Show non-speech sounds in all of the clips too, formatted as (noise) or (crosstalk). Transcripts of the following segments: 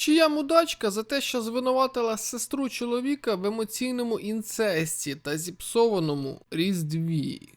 Чия мудачка за те, що звинуватила сестру чоловіка в емоційному інцесті та зіпсованому різдві.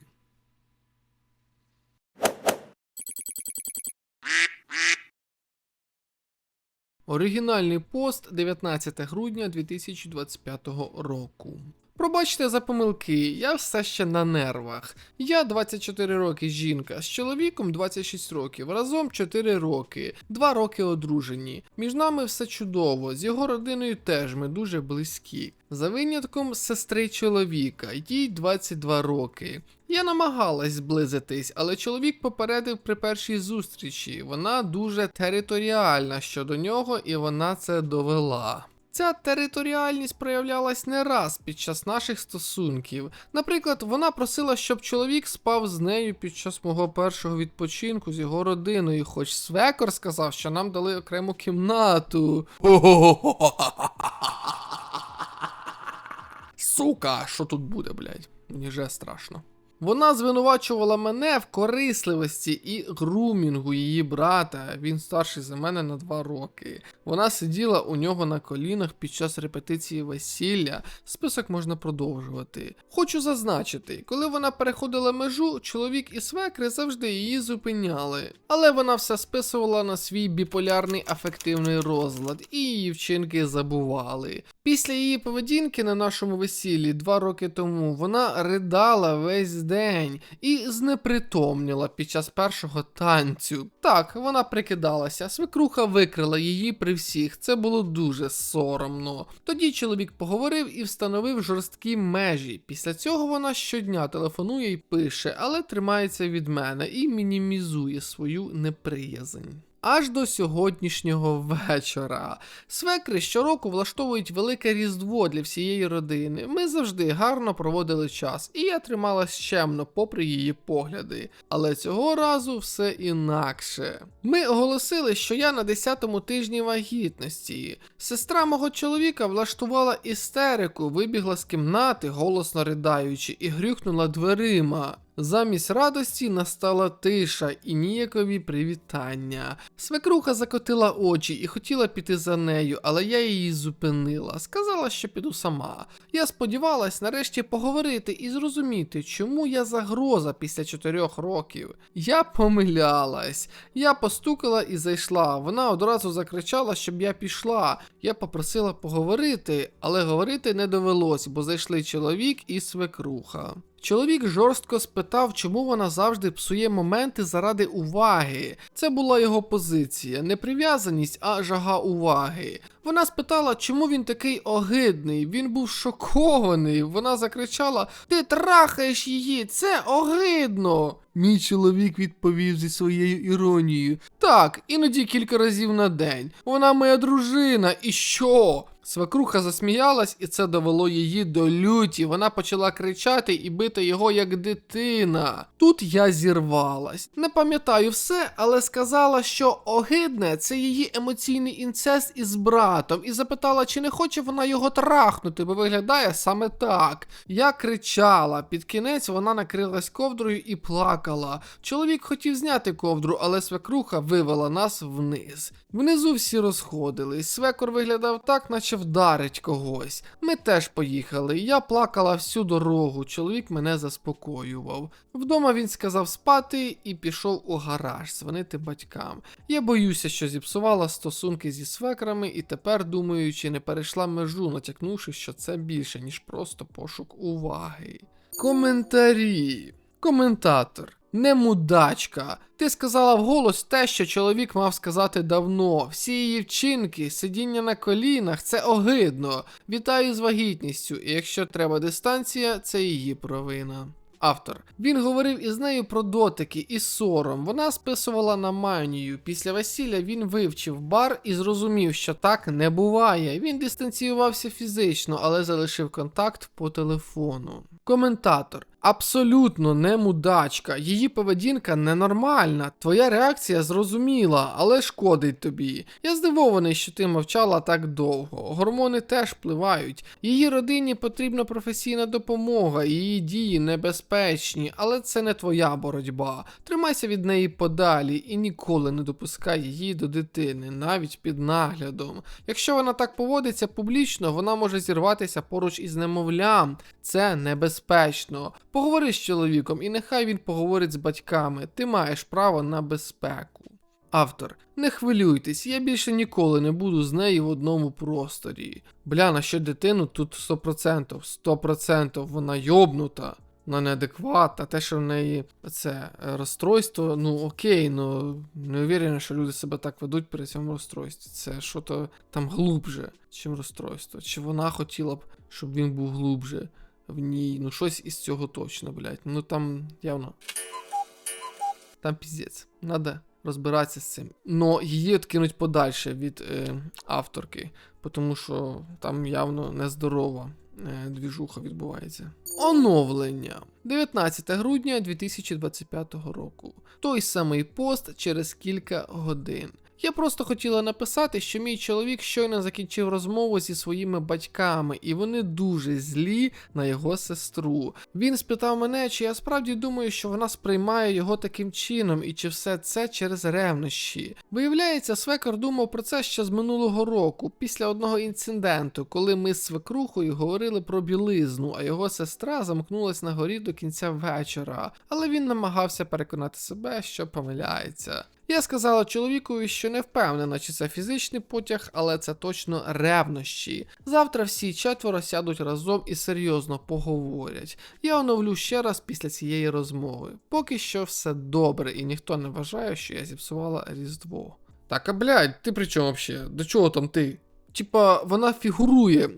Оригінальний пост 19 грудня 2025 року. Пробачте за помилки, я все ще на нервах. Я 24 роки жінка, з чоловіком 26 років, разом 4 роки, 2 роки одружені. Між нами все чудово, з його родиною теж ми дуже близькі. За винятком сестри чоловіка, їй 22 роки. Я намагалась зблизитись, але чоловік попередив при першій зустрічі. Вона дуже територіальна щодо нього, і вона це довела. Ця територіальність проявлялась не раз під час наших стосунків. Наприклад, вона просила, щоб чоловік спав з нею під час мого першого відпочинку з його родиною, хоч свекор сказав, що нам дали окрему кімнату. Сука, що тут буде, блядь? Мені вже страшно. Вона звинувачувала мене в корисливості і грумінгу її брата. Він старший за мене на два роки. Вона сиділа у нього на колінах під час репетиції весілля. Список можна продовжувати. Хочу зазначити, коли вона переходила межу, чоловік і свекри завжди її зупиняли. Але вона все списувала на свій біполярний афективний розлад, і її вчинки забували. Після її поведінки на нашому весіллі два роки тому вона ридала весь день і знепритомніла під час першого танцю. Так, вона прикидалася, свекруха викрила її при всіх. Це було дуже соромно. Тоді чоловік поговорив і встановив жорсткі межі. Після цього вона щодня телефонує і пише, але тримається від мене і мінімізує свою неприязнь. Аж до сьогоднішнього вечора. Свекри щороку влаштовують велике різдво для всієї родини. Ми завжди гарно проводили час, і я трималась чемно, попри її погляди. Але цього разу все інакше. Ми оголосили, що я на 10-му тижні вагітності. Сестра мого чоловіка влаштувала істерику, вибігла з кімнати, голосно ридаючи, і грюкнула дверима. Замість радості настала тиша і ніякові привітання. Свекруха закотила очі і хотіла піти за нею, але я її зупинила. Сказала, що піду сама. Я сподівалась нарешті поговорити і зрозуміти, чому я загроза після чотирьох років. Я помилялась. Я постукала і зайшла. Вона одразу закричала, щоб я пішла. Я попросила поговорити, але говорити не довелось, бо зайшли чоловік і свекруха. Чоловік жорстко спитав, чому вона завжди псує моменти заради уваги. Це була його позиція, не прив'язаність, а жага уваги. Вона спитала, чому він такий огидний. Він був шокований. Вона закричала: Ти трахаєш її, це огидно. Мій чоловік відповів зі своєю іронією. Так, іноді кілька разів на день. Вона моя дружина, і що? Свекруха засміялась, і це довело її до люті. Вона почала кричати і бити його як дитина. Тут я зірвалась. Не пам'ятаю все, але сказала, що огидне це її емоційний інцест із братом, і запитала, чи не хоче вона його трахнути, бо виглядає саме так. Я кричала. Під кінець вона накрилась ковдрою і плакала. Чоловік хотів зняти ковдру, але свекруха вивела нас вниз. Внизу всі розходились. Свекор виглядав так, наче вдарить когось. Ми теж поїхали. Я плакала всю дорогу. Чоловік мене заспокоював. Вдома він сказав спати і пішов у гараж дзвонити батькам. Я боюся, що зіпсувала стосунки зі свекрами, і тепер думаю, чи не перейшла межу, натякнувши, що це більше, ніж просто пошук уваги. Коментарі. Коментатор. Не мудачка. Ти сказала вголос те, що чоловік мав сказати давно. Всі її вчинки, сидіння на колінах це огидно. Вітаю з вагітністю, і якщо треба дистанція, це її провина. Автор. Він говорив із нею про дотики і сором. Вона списувала на манію. Після весілля він вивчив бар і зрозумів, що так не буває. Він дистанціювався фізично, але залишив контакт по телефону. Коментатор. Абсолютно не мудачка. Її поведінка ненормальна. Твоя реакція зрозуміла, але шкодить тобі. Я здивований, що ти мовчала так довго. Гормони теж впливають. Її родині потрібна професійна допомога, її дії небезпечні, але це не твоя боротьба. Тримайся від неї подалі і ніколи не допускай її до дитини, навіть під наглядом. Якщо вона так поводиться публічно, вона може зірватися поруч із немовлям. Це небезпечно. Поговори з чоловіком, і нехай він поговорить з батьками. Ти маєш право на безпеку. Автор, не хвилюйтесь, я більше ніколи не буду з нею в одному просторі. Бля, на що дитину тут 100%, 100% вона йобнута. Вона неадекватна, те, що в неї це е, розстройство, ну окей, ну не уверена, що люди себе так ведуть при цьому розстройстві. Це що то там глубже, чим розстройство. Чи вона хотіла б, щоб він був глубже в ній. Ну щось із цього точно, блядь. Ну там явно. Там піздець. Надо розбиратися з цим. Но її відкинуть подальше від е, авторки, тому що там явно нездорова е, двіжуха відбувається. Оновлення 19 грудня 2025 року. Той самий пост через кілька годин. Я просто хотіла написати, що мій чоловік щойно закінчив розмову зі своїми батьками, і вони дуже злі на його сестру. Він спитав мене, чи я справді думаю, що вона сприймає його таким чином, і чи все це через ревнощі. Виявляється, свекор думав про це ще з минулого року, після одного інциденту, коли ми з свекрухою говорили про білизну, а його сестра замкнулась на горі до кінця вечора, але він намагався переконати себе, що помиляється. Я сказала чоловікові, що не впевнена, чи це фізичний потяг, але це точно ревнощі. Завтра всі четверо сядуть разом і серйозно поговорять. Я оновлю ще раз після цієї розмови. Поки що все добре, і ніхто не вважає, що я зіпсувала Різдво. Так, а блядь, ти при чому взагалі? До чого там ти? Типа, вона фігурує е,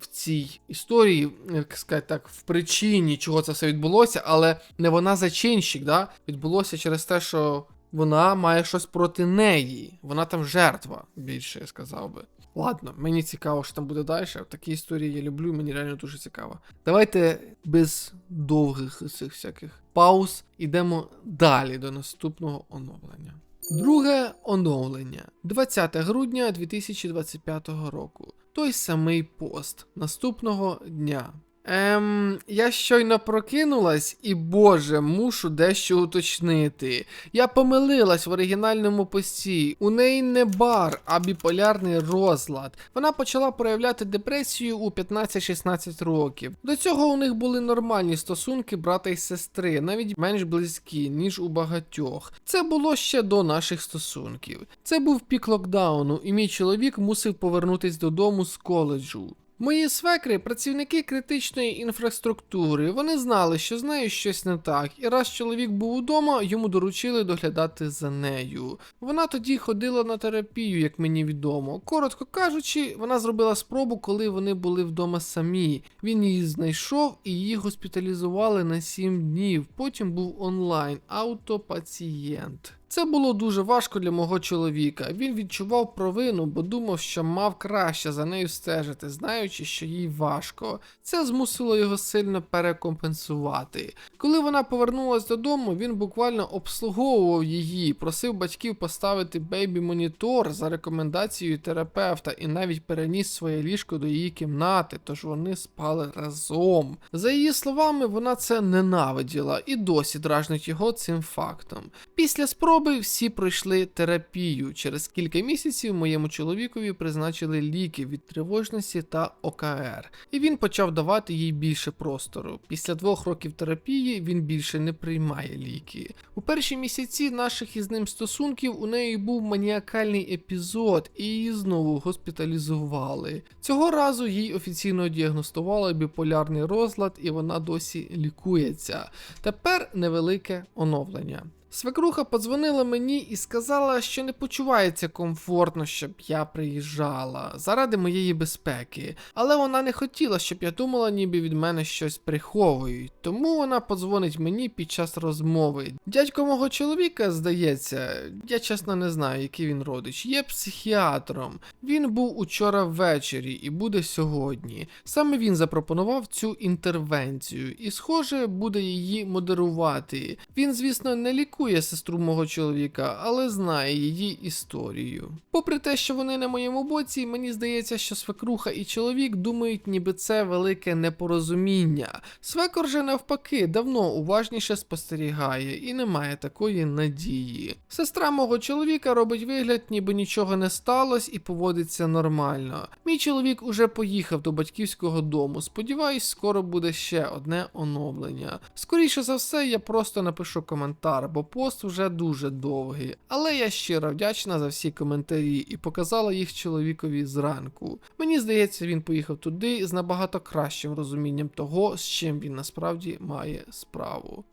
в цій історії, як сказати так, в причині, чого це все відбулося, але не вона зачинщик, да? Відбулося через те, що вона має щось проти неї. Вона там жертва, більше я сказав би. Ладно, мені цікаво, що там буде далі. Такі історії я люблю, мені реально дуже цікаво. Давайте без довгих цих всяких пауз ідемо далі до наступного оновлення. Друге оновлення 20 грудня 2025 року. Той самий пост наступного дня. Ем, я щойно прокинулась, і боже, мушу дещо уточнити. Я помилилась в оригінальному пості. У неї не бар, а біполярний розлад. Вона почала проявляти депресію у 15-16 років. До цього у них були нормальні стосунки брата і сестри, навіть менш близькі, ніж у багатьох. Це було ще до наших стосунків. Це був пік локдауну, і мій чоловік мусив повернутись додому з коледжу. Мої свекри працівники критичної інфраструктури. Вони знали, що з нею щось не так, і раз чоловік був удома, йому доручили доглядати за нею. Вона тоді ходила на терапію, як мені відомо. Коротко кажучи, вона зробила спробу, коли вони були вдома самі. Він її знайшов і її госпіталізували на 7 днів. Потім був онлайн автопацієнт. Це було дуже важко для мого чоловіка. Він відчував провину, бо думав, що мав краще за нею стежити, знаючи, що їй важко. Це змусило його сильно перекомпенсувати. Коли вона повернулась додому, він буквально обслуговував її, просив батьків поставити бейбі-монітор за рекомендацією терапевта і навіть переніс своє ліжко до її кімнати, тож вони спали разом. За її словами, вона це ненавиділа і досі дражнить його цим фактом. Після спроби всі пройшли терапію. Через кілька місяців моєму чоловікові призначили ліки від тривожності та ОКР, і він почав давати їй більше простору. Після двох років терапії він більше не приймає ліки. У перші місяці наших із ним стосунків у неї був маніакальний епізод, і її знову госпіталізували. Цього разу їй офіційно діагностували біполярний розлад, і вона досі лікується. Тепер невелике оновлення. Свекруха подзвонила мені і сказала, що не почувається комфортно, щоб я приїжджала заради моєї безпеки. Але вона не хотіла, щоб я думала, ніби від мене щось приховують. Тому вона подзвонить мені під час розмови. Дядько мого чоловіка, здається, я чесно не знаю, який він родич, є психіатром. Він був учора ввечері і буде сьогодні. Саме він запропонував цю інтервенцію і, схоже, буде її модерувати. Він, звісно, не лікує сестру мого чоловіка, але знає її історію. Попри те, що вони на моєму боці, мені здається, що свекруха і чоловік думають, ніби це велике непорозуміння. Свекор же навпаки давно уважніше спостерігає і не має такої надії. Сестра мого чоловіка робить вигляд, ніби нічого не сталося і поводиться нормально. Мій чоловік уже поїхав до батьківського дому. Сподіваюсь, скоро буде ще одне оновлення. Скоріше за все, я просто напишу коментар, бо пост вже дуже довгий. Але я щиро вдячна за всі коментарі і показала їх чоловікові зранку. Мені здається, він поїхав туди з набагато кращим розумінням того, з чим він насправді має справу.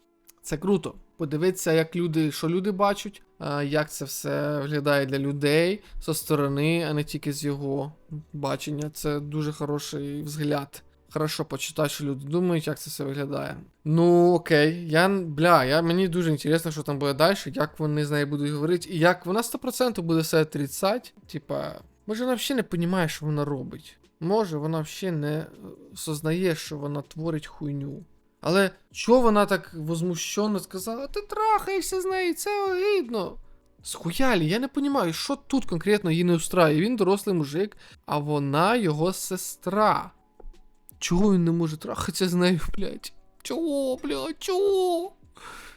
Це круто. Подивитися, як люди, що люди бачать, як це все виглядає для людей зі сторони, а не тільки з його бачення. Це дуже хороший взгляд. Хорошо почитати, що люди думають, як це все виглядає. Ну окей, я бля, я мені дуже інтересно, що там буде далі, як вони з нею будуть говорити, і як вона 100% буде все отрицать. Типа, може вона взагалі не розуміє, що вона робить. Може, вона взагалі не сознає, що вона творить хуйню. Але чого вона так возмущено сказала, ти трахаєшся з нею, це огидно. Схуялі, я не розумію, що тут конкретно її не устраює. Він дорослий мужик, а вона його сестра. Чого він не може трахатися з нею, блядь? Чого, блядь, чого?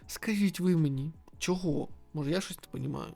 Скажіть ви мені, чого? Може, я щось не розумію.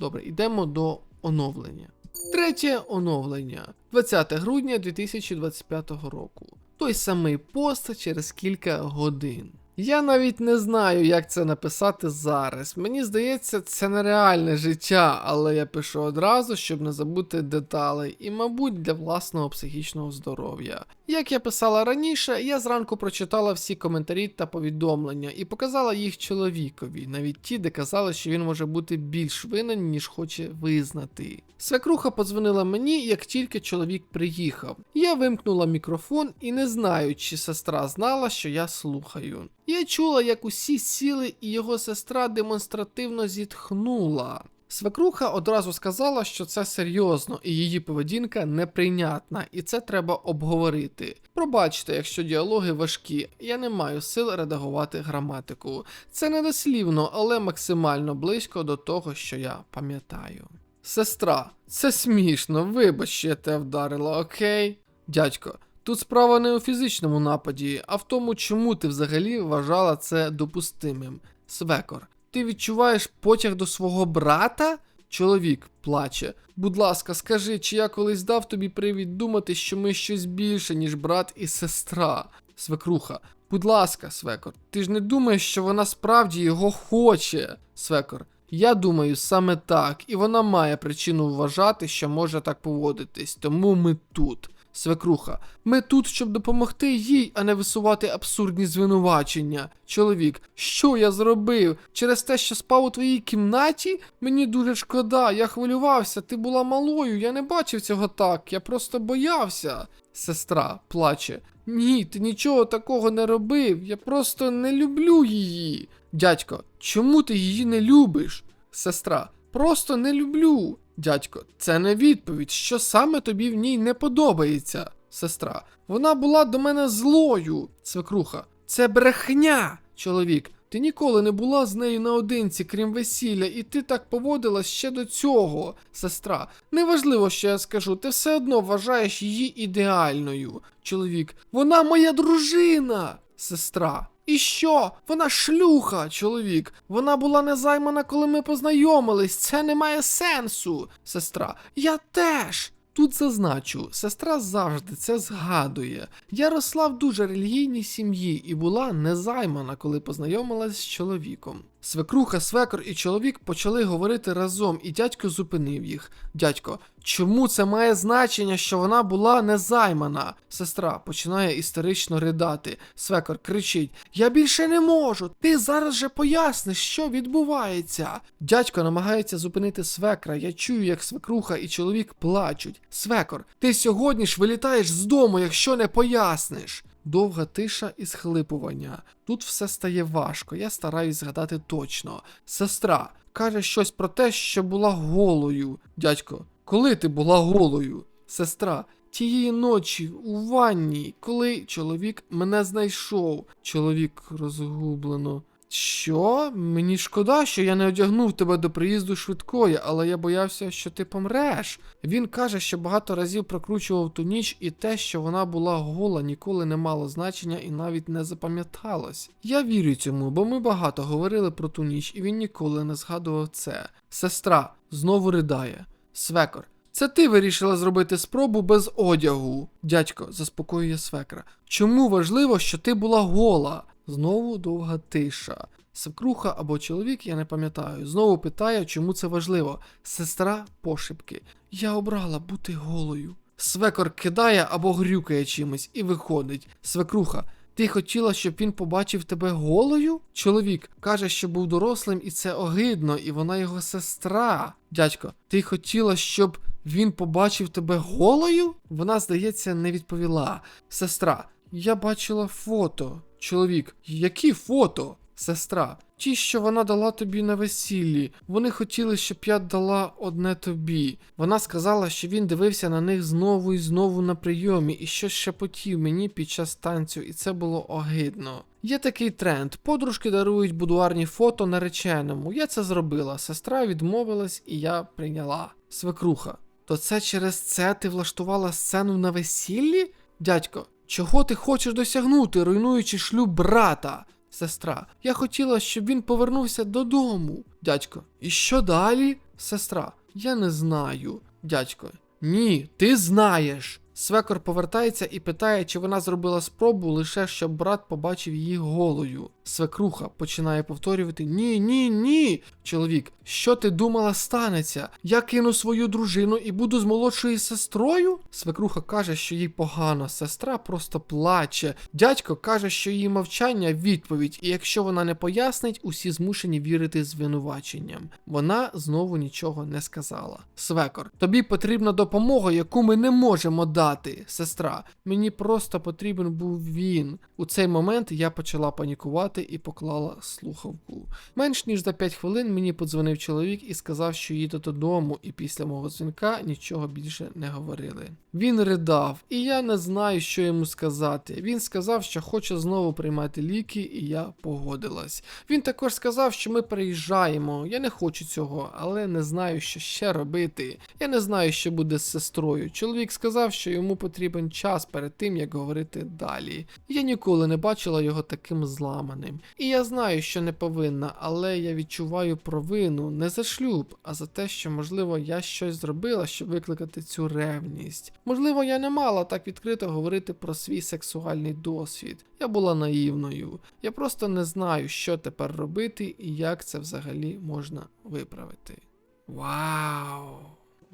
Добре, йдемо до оновлення. Третє оновлення 20 грудня 2025 року. Той самий пост через кілька годин. Я навіть не знаю, як це написати зараз. Мені здається, це нереальне життя, але я пишу одразу, щоб не забути деталей, і, мабуть, для власного психічного здоров'я. Як я писала раніше, я зранку прочитала всі коментарі та повідомлення і показала їх чоловікові, навіть ті, де казали, що він може бути більш винен, ніж хоче визнати. Свекруха подзвонила мені, як тільки чоловік приїхав. Я вимкнула мікрофон і не знаю, чи сестра знала, що я слухаю. Я чула, як усі сіли, і його сестра демонстративно зітхнула. Свекруха одразу сказала, що це серйозно, і її поведінка неприйнятна, і це треба обговорити. Пробачте, якщо діалоги важкі, я не маю сил редагувати граматику. Це не дослівно, але максимально близько до того, що я пам'ятаю. Сестра, це смішно, вибач, я тебе вдарила, окей? Дядько, тут справа не у фізичному нападі, а в тому, чому ти взагалі вважала це допустимим. Свекор, ти відчуваєш потяг до свого брата? Чоловік плаче. Будь ласка, скажи, чи я колись дав тобі привід думати, що ми щось більше, ніж брат і сестра? Свекруха, будь ласка, свекор, ти ж не думаєш, що вона справді його хоче? Свекор, я думаю саме так, і вона має причину вважати, що може так поводитись, тому ми тут. Свекруха, ми тут, щоб допомогти їй, а не висувати абсурдні звинувачення. Чоловік, що я зробив? Через те, що спав у твоїй кімнаті? Мені дуже шкода, я хвилювався, ти була малою, я не бачив цього так, я просто боявся. Сестра плаче. Ні, ти нічого такого не робив, я просто не люблю її. Дядько, чому ти її не любиш? Сестра, просто не люблю. Дядько, це не відповідь, що саме тобі в ній не подобається. Сестра, вона була до мене злою. Свекруха, це брехня. Чоловік, ти ніколи не була з нею наодинці, крім весілля, і ти так поводилась ще до цього. Сестра, неважливо, що я скажу, ти все одно вважаєш її ідеальною. Чоловік, вона моя дружина. Сестра. І що? Вона шлюха, чоловік. Вона була незаймана, коли ми познайомились. Це не має сенсу. Сестра, я теж. Тут зазначу, сестра завжди це згадує. Я росла в дуже релігійній сім'ї і була незаймана, коли познайомилась з чоловіком. Свекруха, свекор і чоловік почали говорити разом, і дядько зупинив їх. Дядько, чому це має значення, що вона була незаймана? Сестра починає істерично ридати. Свекор кричить: Я більше не можу. Ти зараз же поясниш, що відбувається. Дядько намагається зупинити свекра. Я чую, як свекруха і чоловік плачуть. Свекор, ти сьогодні ж вилітаєш з дому, якщо не поясниш. Довга тиша і схлипування. Тут все стає важко, я стараюсь згадати точно. Сестра каже щось про те, що була голою. Дядько, коли ти була голою? Сестра, тієї ночі у ванні, коли чоловік мене знайшов. Чоловік розгублено. Що? Мені шкода, що я не одягнув тебе до приїзду швидкої, але я боявся, що ти помреш. Він каже, що багато разів прокручував ту ніч, і те, що вона була гола, ніколи не мало значення і навіть не запам'яталось. Я вірю цьому, бо ми багато говорили про ту ніч, і він ніколи не згадував це. Сестра знову ридає. Свекор. Це ти вирішила зробити спробу без одягу. Дядько заспокоює свекра. Чому важливо, що ти була гола? Знову довга тиша. Свекруха або чоловік, я не пам'ятаю, знову питає, чому це важливо. Сестра пошепки. Я обрала бути голою. Свекор кидає або грюкає чимось і виходить. Свекруха. Ти хотіла, щоб він побачив тебе голою? Чоловік каже, що був дорослим, і це огидно, і вона його сестра. Дядько, ти хотіла, щоб він побачив тебе голою? Вона, здається, не відповіла. Сестра, я бачила фото. Чоловік, які фото? Сестра, ті, що вона дала тобі на весіллі. Вони хотіли, щоб я дала одне тобі. Вона сказала, що він дивився на них знову і знову на прийомі, і щось шепотів мені під час танцю, і це було огидно. Є такий тренд. Подружки дарують будуарні фото нареченому. Я це зробила. Сестра відмовилась, і я прийняла. Свекруха. То це через це ти влаштувала сцену на весіллі? Дядько, чого ти хочеш досягнути, руйнуючи шлюб брата? Сестра, я хотіла, щоб він повернувся додому. Дядько, і що далі? Сестра, я не знаю. Дядько, ні, ти знаєш. Свекор повертається і питає, чи вона зробила спробу лише щоб брат побачив її голою. Свекруха починає повторювати: Ні, ні, ні. Чоловік, що ти думала станеться? Я кину свою дружину і буду з молодшою сестрою? Свекруха каже, що їй погано, сестра просто плаче. Дядько каже, що її мовчання відповідь, і якщо вона не пояснить, усі змушені вірити звинуваченням. Вона знову нічого не сказала. Свекор, тобі потрібна допомога, яку ми не можемо дати, сестра. Мені просто потрібен був він. У цей момент я почала панікувати і поклала слухавку. Менш ніж за 5 хвилин мені подзвонив чоловік і сказав, що їде додому, і після мого дзвінка нічого більше не говорили. Він ридав, і я не знаю, що йому сказати. Він сказав, що хоче знову приймати ліки, і я погодилась. Він також сказав, що ми переїжджаємо. Я не хочу цього, але не знаю, що ще робити. Я не знаю, що буде з сестрою. Чоловік сказав, що йому потрібен час перед тим, як говорити далі. Я ніколи не бачила його таким зламаним. І я знаю, що не повинна, але я відчуваю провину не за шлюб, а за те, що, можливо, я щось зробила, щоб викликати цю ревність. Можливо, я не мала так відкрито говорити про свій сексуальний досвід. Я була наївною. Я просто не знаю, що тепер робити і як це взагалі можна виправити. Вау!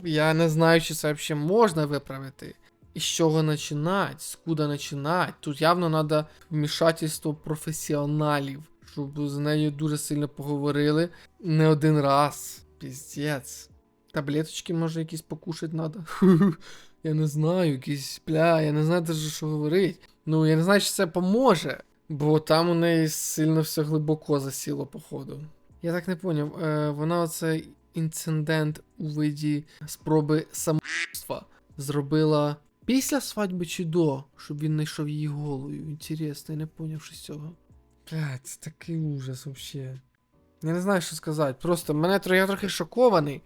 Я не знаю, чи це взагалі можна виправити. З чого починати, скуда починати. Тут явно треба вмішательство професіоналів, щоб з нею дуже сильно поговорили не один раз. Піздець. Таблеточки, може, якісь покушати треба. (laughs) Я не знаю, якісь бля, я не знаю даже, що говорити. Ну, я не знаю, чи це поможе, бо там у неї сильно все глибоко засіло, походу. Я так не поняв. Е, вона оцей інцидент у виді спроби самогубства зробила після свадьби чи до, щоб він знайшов її голою. Інтересно, я не поняв, цього. Блядь, це такий ужас вообще. Я не знаю, що сказати. Просто мене я трохи шокований.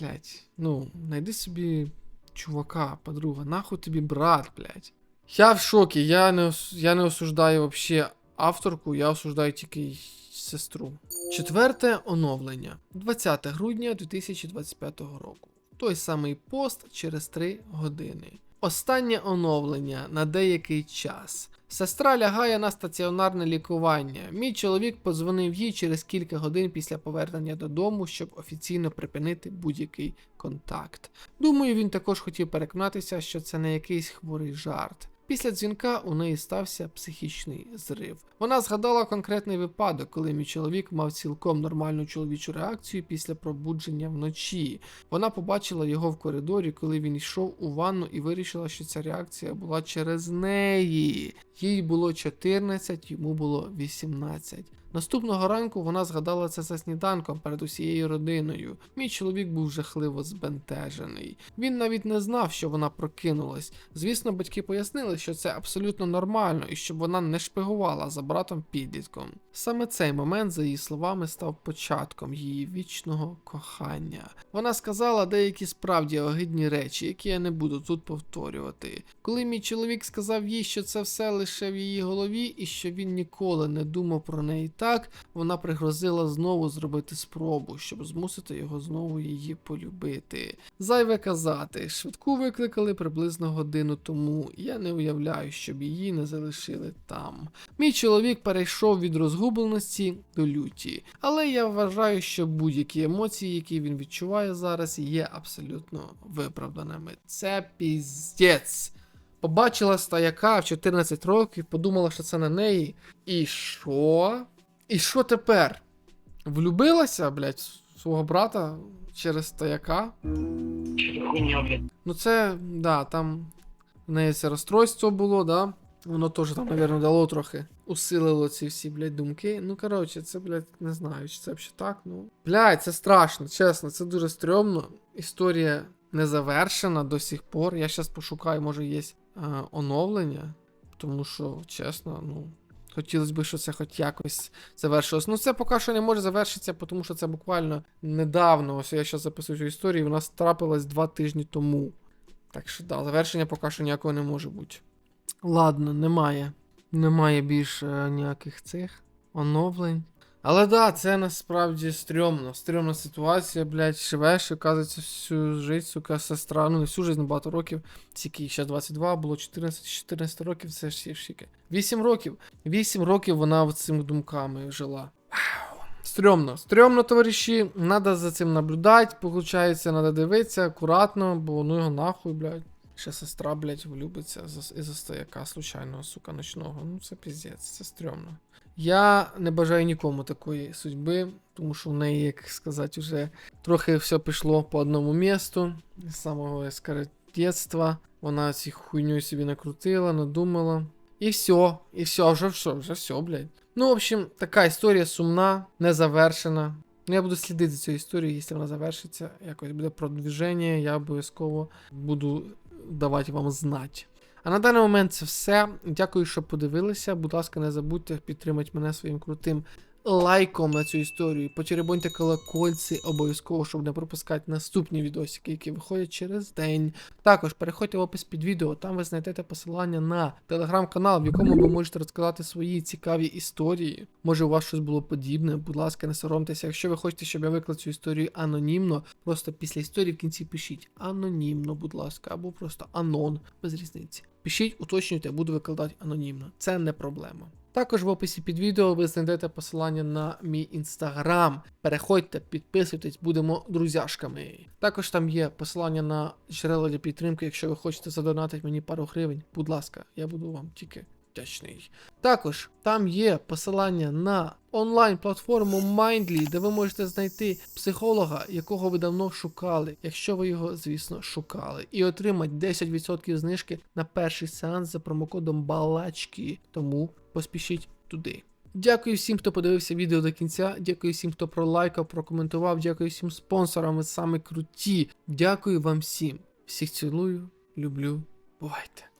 Блядь, ну, знайди собі чувака, подруга, нахуй тобі брат, блядь. Я в шокі, я не, я не осуждаю вообще авторку, я осуждаю тільки сестру. Четверте оновлення. 20 грудня 2025 року. Той самий пост через 3 години. Останнє оновлення на деякий час. Сестра лягає на стаціонарне лікування. Мій чоловік подзвонив їй через кілька годин після повернення додому, щоб офіційно припинити будь-який контакт. Думаю, він також хотів переконатися, що це не якийсь хворий жарт. Після дзвінка у неї стався психічний зрив. Вона згадала конкретний випадок, коли мій чоловік мав цілком нормальну чоловічу реакцію після пробудження вночі. Вона побачила його в коридорі, коли він йшов у ванну і вирішила, що ця реакція була через неї. Їй було 14, йому було 18. Наступного ранку вона згадала це за сніданком перед усією родиною. Мій чоловік був жахливо збентежений. Він навіть не знав, що вона прокинулась. Звісно, батьки пояснили, що це абсолютно нормально і щоб вона не шпигувала за братом підлітком. Саме цей момент, за її словами, став початком її вічного кохання. Вона сказала деякі справді огидні речі, які я не буду тут повторювати. Коли мій чоловік сказав їй, що це все лише в її голові і що він ніколи не думав про неї так, вона пригрозила знову зробити спробу, щоб змусити його знову її полюбити. Зайве казати, швидку викликали приблизно годину тому. Я не уявляю, щоб її не залишили там. Мій чоловік перейшов від розгубленості до люті, але я вважаю, що будь-які емоції, які він відчуває зараз, є абсолютно виправданими. Це піздець. Побачила стояка в 14 років, подумала, що це на неї. І що? І що тепер? Влюбилася, блядь, свого брата через стояка? Ну це, да, там в неї це розстройство було, да. Воно теж там, мабуть, дало трохи. Усилило ці всі, блядь, думки. Ну, коротше, це, блядь, не знаю, чи це взагалі так. Ну. Блядь, це страшно, чесно, це дуже стрьомно. Історія не завершена до сих пор. Я зараз пошукаю, може, є е, оновлення. Тому що, чесно, ну. Хотілося б, щоб це хоч якось завершилось. Ну, це поки що не може завершитися, тому що це буквально недавно. Ось я зараз записую цю історію, вона трапилась два тижні тому. Так що да, завершення поки що ніякого не може бути. Ладно, немає. Немає більше е, ніяких цих оновлень. Але да, це насправді стрьомно. Стрьомна ситуація, блядь, живеш, оказується, всю життя, сука, сестра. Ну, не всю життя, багато років. Тільки ще 22, було 14, 14 років, це ж шіки. 8 років. 8 років вона цими думками жила. Стрьомно, стрьомно, товариші. Надо за цим наблюдати, получається, надо дивитися акуратно, бо ну його нахуй, блядь. Ще сестра, блядь, влюбиться за- із-за стояка случайного, сука, ночного. Ну це піздець, це стрьомно. Я не бажаю нікому такої судьби, тому що в неї, як сказати, вже трохи все пішло по одному місту. З самого я. Вона ці хуйню собі накрутила, надумала. І все, і все, вже все, вже все, блядь. Ну, в общем, така історія сумна, не завершена. Ну, я буду слідити за цією історією, якщо вона завершиться, якось буде продвіження, я обов'язково буду давати вам знати. А на даний момент це все. Дякую, що подивилися. Будь ласка, не забудьте підтримати мене своїм крутим лайком на цю історію. Потеребоньте колокольці обов'язково, щоб не пропускати наступні відосики, які виходять через день. Також переходьте в опис під відео, там ви знайдете посилання на телеграм-канал, в якому ви можете розказати свої цікаві історії. Може, у вас щось було подібне. Будь ласка, не соромтеся. Якщо ви хочете, щоб я виклав цю історію анонімно, просто після історії в кінці пишіть анонімно, будь ласка, або просто анон, без різниці. Пишіть, уточнюйте, буду викладати анонімно. Це не проблема. Також в описі під відео ви знайдете посилання на мій інстаграм. Переходьте, підписуйтесь, будемо друзяшками. Також там є посилання на джерела для підтримки. Якщо ви хочете задонатити мені пару гривень, будь ласка, я буду вам тільки вдячний. Також там є посилання на онлайн-платформу Mindly, де ви можете знайти психолога, якого ви давно шукали, якщо ви його, звісно, шукали, і отримати 10% знижки на перший сеанс за промокодом Балачки. Тому поспішіть туди. Дякую всім, хто подивився відео до кінця. Дякую всім, хто пролайкав, прокоментував. Дякую всім спонсорам, ви саме круті. Дякую вам всім. Всіх цілую, люблю. Бувайте.